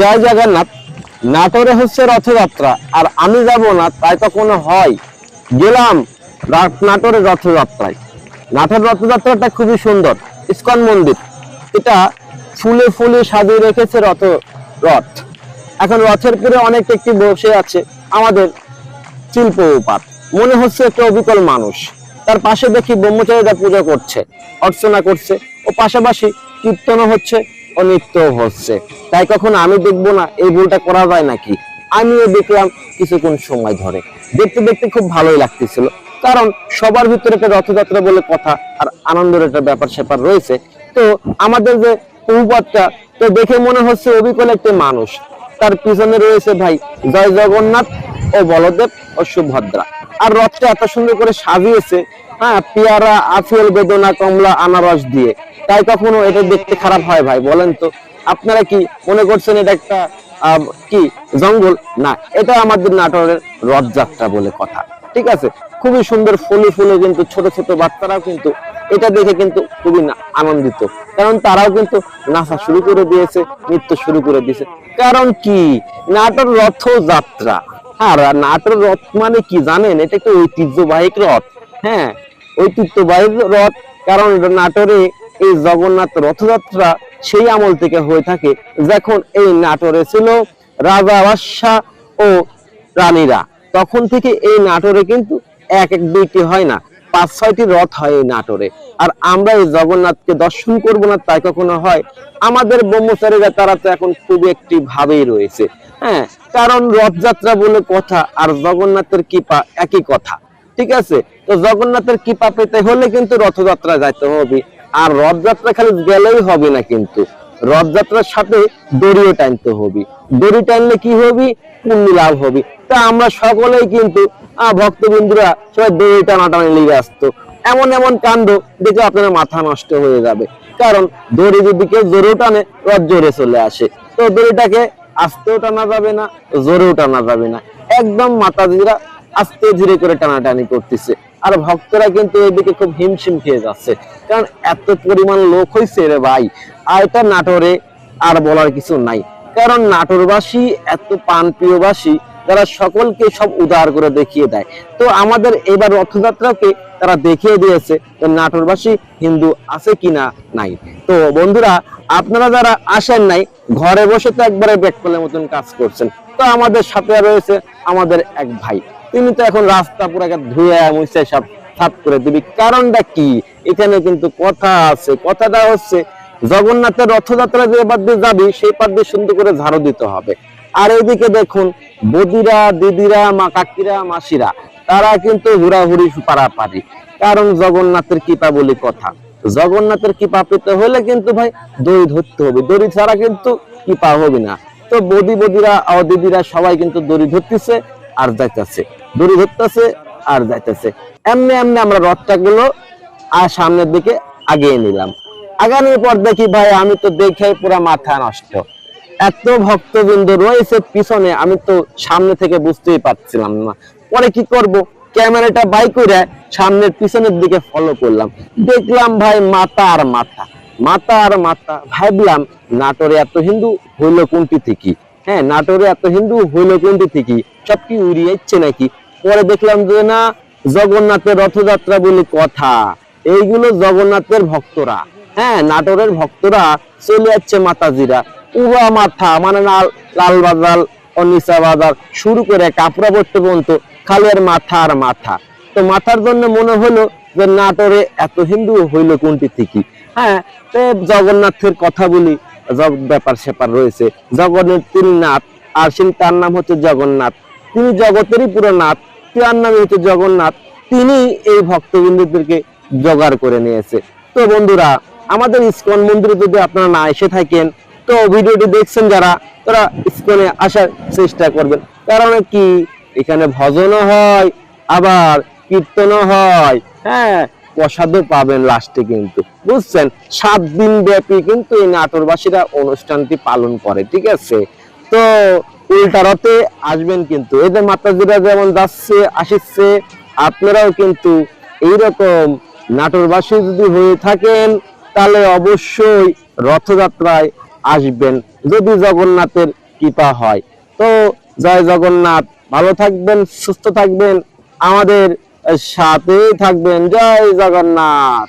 জয় জগন্নাথ, নাটোরে হচ্ছে রথযাত্রা, আর আমি যাব না, তাই কখনো হয়। গেলাম নাটোরের রথযাত্রায়। নাটোর রথযাত্রাটা খুবই সুন্দর, ইস্কন মন্দির। এটা ফুলে ফুলে সাজিয়ে রেখেছে রথ রথ। এখন রথের পরে অনেক একটি বসে আছে, আমাদের শিল্প উপাত। মনে হচ্ছে একটা অবিকল মানুষ। তার পাশে দেখি ব্রহ্মচারীরা পূজা করছে, অর্চনা করছে, ও পাশাপাশি কীর্তনও হচ্ছে। ও নৃত্য হচ্ছে। তাই কখন আমি দেখব না, এই ভুলটা করা যায় নাকি? আমিও দেখলাম কিছুক্ষণ সময় ধরে। দেখতে দেখতে খুব ভালোই লাগতেছিল। কারণ সবার ভিতরে একটা রথযাত্রা বলে কথা আর আনন্দের একটা ব্যাপার স্যাপার রয়েছে। তো আমাদের যে উপপাতটা তো দেখে মনে হচ্ছে অবিকল একটি মানুষ। তার পিছনে রয়েছে ভাই জয় জগন্নাথ ও বলদেব ও সুভদ্রা। আর রথটা এত সুন্দর করে সাজিয়েছে হ্যাঁ পেয়ারা আফেল বেদনা, কমলা, আনারস দিয়ে। তাই কখনো এটা দেখতে খারাপ হয় ভাই, বলেন তো। আপনারা কি মনে করছেন এটা একটা কি জঙ্গল? না, এটা আমাদের নাটোরের রথযাত্রা বলে কথা, ঠিক আছে? খুবই সুন্দর ফুলে ফুলে কিন্তু ছোট ছোট বাচ্চারাও কিন্তু এটা দেখে কিন্তু খুবই আনন্দিত। কারণ তারাও কিন্তু নাচা শুরু করে দিয়েছে, নৃত্য শুরু করে দিয়েছে। কারণ কি? নাটোর রথযাত্রা। হ্যাঁ নাটোর রথ মানে কি জানেন? এটা একটা ঐতিহ্যবাহী রথ। হ্যাঁ ঐতিহ্যবাহী রথ। কারণ নাটোরে এই জগন্নাথ রথযাত্রা সেই আমল থেকে হয়ে থাকে যখন এই নাটোরে ছিল রাজা বাদশাহ ও রানীরা। তখন থেকে এই নাটোরে কিন্তু এক এক দুইটি হয় না, পাঁচ ছয়টি রথ হয় এই নাটোরে। আর আমরা এই জগন্নাথকে দর্শন করব না, তাই কখনো হয়। আমাদের ব্রহ্মচারীরা, তারা তো এখন খুব একটি ভাবেই রয়েছে। হ্যাঁ কারণ রথযাত্রা বলে কথা আর জগন্নাথের কৃপা একই কথা। ঠিক আছে? তো জগন্নাথের কৃপা পেতে হলে কিন্তু রথযাত্রা যাইতে হবে। আর রথযাত্রা খালি গেলেই হবে না কিন্তু। রথযাত্রার সাথে দড়িও টানতে হবে। দড়ি টানলে কি হবে? পুণ্য লাভ হবে। তা আমরা সকলেই কিন্তু ভক্তবৃন্দুরা সবাই দড়ি টানাটানি লেগে আসতো এমন এমন কাণ্ড দেখে আপনার মাথা নষ্ট হয়ে যাবে। কারণ দড়ি যদি কেউ জোরেও টানে, রথ জোরে চলে আসে। তো দড়িটাকে আস্তেও টানা যাবে না, জোরেও টানা যাবে না। একদম মাতাজিরা আস্তে ধীরে করে টানাটানি করতেছে। আর ভক্তরা কিন্তু এদিকে খুব হিমশিম খেয়ে যাচ্ছে। কারণ এত পরিমাণ লোক হয়েছে রে ভাই। আর এটা নাটোরে আর বলার কিছু নাই। কারণ নাটোরবাসী, এত পানপ্রিয়বাসী তারা সকলকে সব উদার করে দেখিয়ে দেয়। তো আমাদের এবার রথযাত্রাকে তারা দেখিয়ে দিয়েছে যে নাটোরবাসী হিন্দু আছে কিনা নাই। তো বন্ধুরা, আপনারা যারা আসেন নাই, ঘরে বসে তো একবারে ব্যাককলের মতন কাজ করছেন। তো আমাদের সাথে রয়েছে আমাদের এক ভাই। তিনি তো এখন রাস্তা পুরো ধুয়ে মুছে সব সাফ করে দিবি। কারণটা কি? এখানে কিন্তু কথা আছে, কথাটা হচ্ছে জগন্নাথের রথযাত্রা যে পার দিয়ে যাবি, সেই পার দিয়ে সুন্দর করে ঝাড়ু দিতে হবে। আর এইদিকে দেখুন, বদিরা, দিদিরা, মা কাকিরা, মাসিরা, তারা কিন্তু হুড়াহুড়ি পারাপারি। কারণ জগন্নাথের কৃপা বলি কথা। জগন্নাথের কৃপা পেতে হলে কিন্তু ভাই দড়ি ধরতে হবে। দড়ি ছাড়া কিন্তু কৃপা হবে না। তো বদি, বদিরা ও দিদিরা সবাই কিন্তু দড়ি ধরতেছে। আর যাইতেছে। দড়ি ধরতেছে আর যাইতেছে। এমনি এমনি আমরা রথটা গুলো আর সামনের দিকে আগিয়ে নিলাম। আগানোর পর দেখি ভাই, আমি তো দেখে পুরো মাথা নষ্ট। এত ভক্তবৃন্দ রয়েছে পিছনে, আমি তো সামনে থেকে বুঝতেই পারছিলাম না। পরে কি করব? ক্যামেরাটা বাই করে সামনের পিছনের দিকে ফলো করলাম। দেখলাম ভাই, মাথা আর মাথা। মাথা আর মাথা। ভাবলাম, নাটোরে এত হিন্দু হইল কোনটি থেকে? হ্যাঁ নাটোরে এত হিন্দু হইল কোনটি থেকে সব কি উড়িয়ে যাচ্ছে নাকি? পরে দেখলাম যে না, জগন্নাথের রথযাত্রা বলে কথা, এইগুলো জগন্নাথের ভক্তরা হ্যাঁ নাটোরের ভক্তরা চলে যাচ্ছে মাতাজিরা। পুরা মাথা মানে লাল বাজার অনিসা বাজার শুরু করে কাপড়া পড়তে পর্যন্ত খালি আর মাথা আর মাথা। তো মাথার জন্য মনে হলো যে নাটোরে এত হিন্দু হইল কোনটি থেকে হ্যাঁ জগন্নাথের কথা বলি ব্যাপার স্যাপার রয়েছে। জগন্নাথ তিনি নাথ, আর সেই তার নাম হচ্ছে জগন্নাথ। তিনি জগতেরই পুরো নাথ, তার নাম হচ্ছে জগন্নাথ। তিনি এই ভক্তবৃন্দদেরকে জোগাড় করে নিয়েছে। তো বন্ধুরা, আমাদের ইসকন মন্দিরে যদি আপনারা না এসে থাকেন, তো ভিডিওটি দেখছেন যারা, তারা ইসকনে আসার চেষ্টা করবেন। কারণ কি? এখানে ভজনও হয়, আবার কীর্তনও হয়। হ্যাঁ প্রসাদও পাবেন লাস্টে কিন্তু। বুঝছেন? সাত দিন ব্যাপী কিন্তু এই নাটোরবাসীরা অনুষ্ঠানটি পালন করে, ঠিক আছে? তো উল্টা রথে আসবেন কিন্তু। যে মাতাজিরা যেমন যাচ্ছে, আসিচ্ছে, আপনারাও কিন্তু এইরকম নাটোরবাসী যদি হয়ে থাকেন, তাহলে অবশ্যই রথযাত্রায় আসবেন, যদি জগন্নাথের কৃপা হয়। তো জয় জগন্নাথ, ভালো থাকবেন, সুস্থ থাকবেন। আমাদের সাথেই থাকবেন। জয় জগন্নাথ।